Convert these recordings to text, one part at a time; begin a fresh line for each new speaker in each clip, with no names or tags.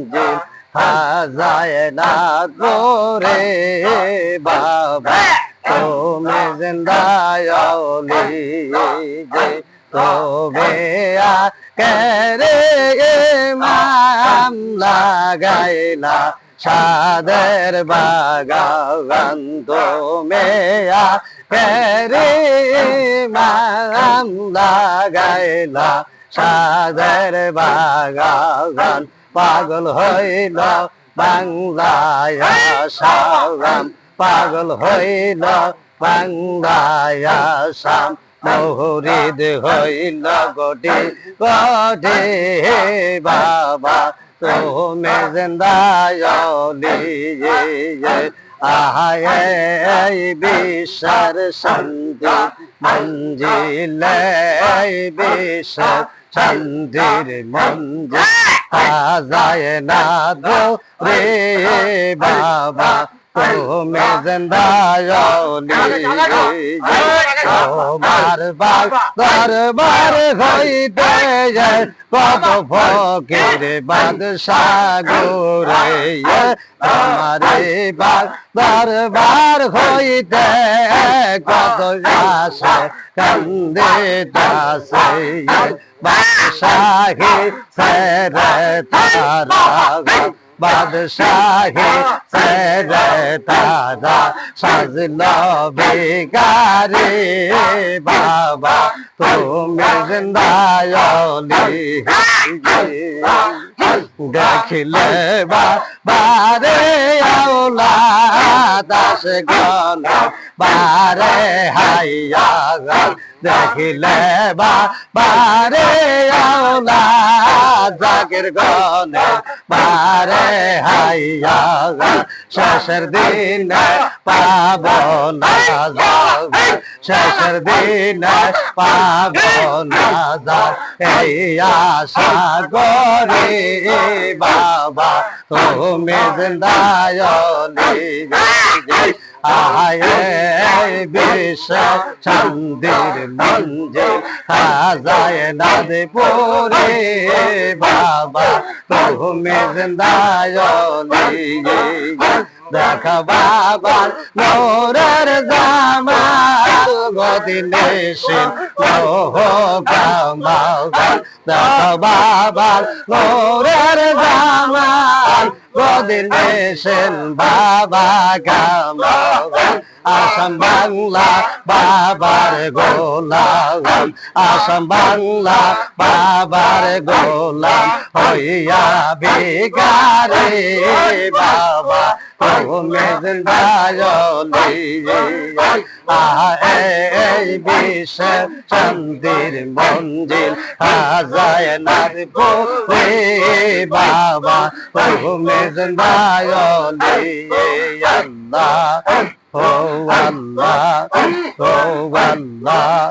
মঞ্জিল হাজায় না গোরে বাবা। তুমি জিন্দায়লি যে তবে মাম লাগাইলা সাদের বাগান তুমি করে মাম লাগাইলা সাদের বাগান পাগল হইল বাংলায় সারাম পাগল হইল বাংলায় সাম মহুরিদ হইল গটি গটি বাবা। তুমি জিন্দায়লি আহায় বিশ্বার শান্তি। মঞ্জিলে বিশ্ব শান্তির মঞ্জিল আজায় না দো রে বাবা, তুমি বাগ দরবার হইতে যায় কত ফকির বাদশাহ গোরে তোমার বাগ দরবার হইতে কত আসে কান্দে তাসে বাদশাহী সেরে তারা বাদশাহী সেরে তারা সাজল বেগারে বাবা তুমি জিন্দায়লি দেখিলে বারে আওলা দাস গন বারে হাইয়া দেখিলে বারে জাগের গনে, বারে হাইয়া শেষের দিন পাব না শেষের দিন পাব না এই আশা করে বাবা, তুমি জিন্দায়লি আয় বিশ্ব চন্দির মঞ্জে হাজায় নাদে পরে বাবা তুমি জিন্দায়লি দেখা বাবা নোরের জামাল গদিনে সে দেখা বাবা নোরের জামাল গদিনে সেন বাবা কামাল, আসাম বাংলা বাবার গোলাম, আসাম বাংলা বাবার গোলাম, হইয়া বেগারে বাবা তুমি জিন্দায়লি এই বিশ্ব চন্দির মঞ্জিল হাজায় নার রে বাবা তুমি জিন্দায়লি আল্লাহ ও আল্লাহ ও আল্লাহ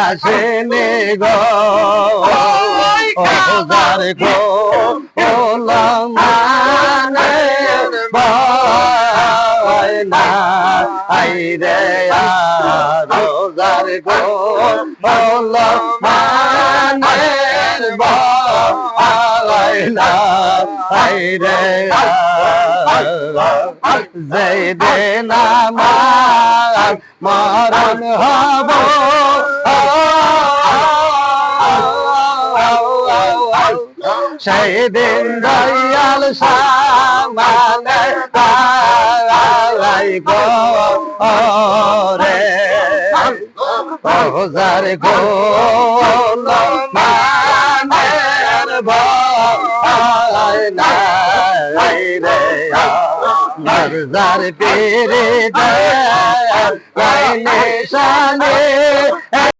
দাসিনী গো। ও যার গো না আই রে রোজার গো। ওলমানে ভয় না আই রে জয় দে মরণ হব। সেই দিন দয়াল সামানে আই গো রে ওজার গো মানের ভয় নাই। দরজার পেরে দয়া